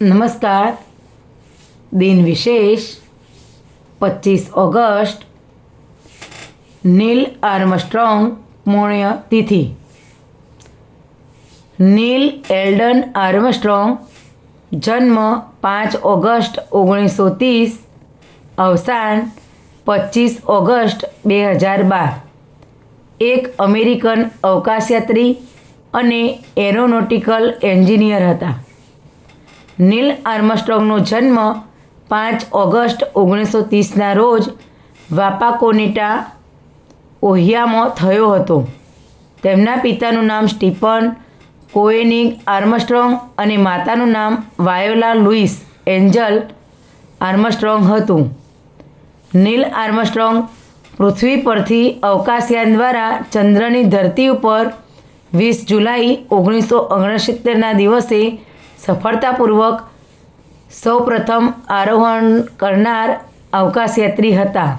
નમસ્કાર. દિન વિશેષ પચીસ ઓગસ્ટ, નીલ આર્મસ્ટ્રોંગ પુણ્ય તિથિ. નીલ એલ્ડન આર્મસ્ટ્રોંગ જન્મ પાંચ ઓગસ્ટ ઓગણીસો ત્રીસ, અવસાન પચીસ ઓગસ્ટ બે હજાર બાર. એક અમેરિકન અવકાશયાત્રી અને એરોનોટિકલ એન્જિનિયર હતા. નીલ આર્મસ્ટ્રોંગનો જન્મ પાંચ ઓગસ્ટ ઓગણીસો ત્રીસના રોજ વાપાકોનિટા, ઓહિયામાં થયો હતો. તેમના પિતાનું નામ સ્ટીફન કોએનિંગ આર્મસ્ટ્રોંગ અને માતાનું નામ વાયોલા લુઈસ એન્જલ આર્મસ્ટ્રોંગ હતું. નીલ આર્મસ્ટ્રોંગ પૃથ્વી પરથી અવકાશયાન દ્વારા ચંદ્રની ધરતી ઉપર વીસ જુલાઈ ઓગણીસો ઓગણસિત્તેરના દિવસે સફળતાપૂર્વક સૌપ્રથમ આરોહણ કરનાર અવકાશયાત્રી હતા.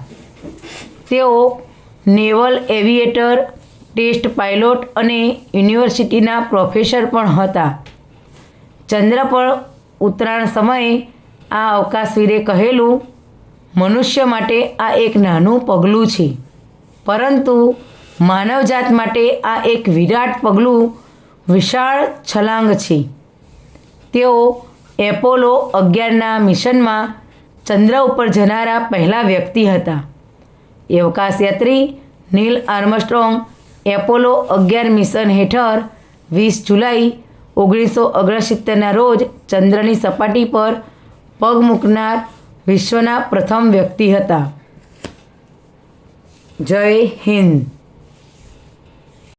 તેઓ નેવલ એવિએટર, ટેસ્ટ પાયલોટ અને યુનિવર્સિટીના પ્રોફેસર પણ હતા. ચંદ્ર પર ઉતરાણ સમયે આ અવકાશવીરે કહેલું, મનુષ્ય માટે આ એક નાનું પગલું છે. પરંતુ માનવજાત માટે આ એક વિરાટ પગલું વિશાળ છલાંગ છે. તેઓ એપોલો અગિયારના મિશનમાં ચંદ્ર ઉપર જનારા પહેલા વ્યક્તિ હતા. અવકાશયાત્રી નીલ આર્મસ્ટ્રોંગ એપોલો અગિયાર મિશન હેઠળ વીસ જુલાઈ ઓગણીસો ઓગણસિત્તેરના રોજ ચંદ્રની સપાટી પર પગ મૂકનાર વિશ્વના પ્રથમ વ્યક્તિ હતા. જય હિન્દ.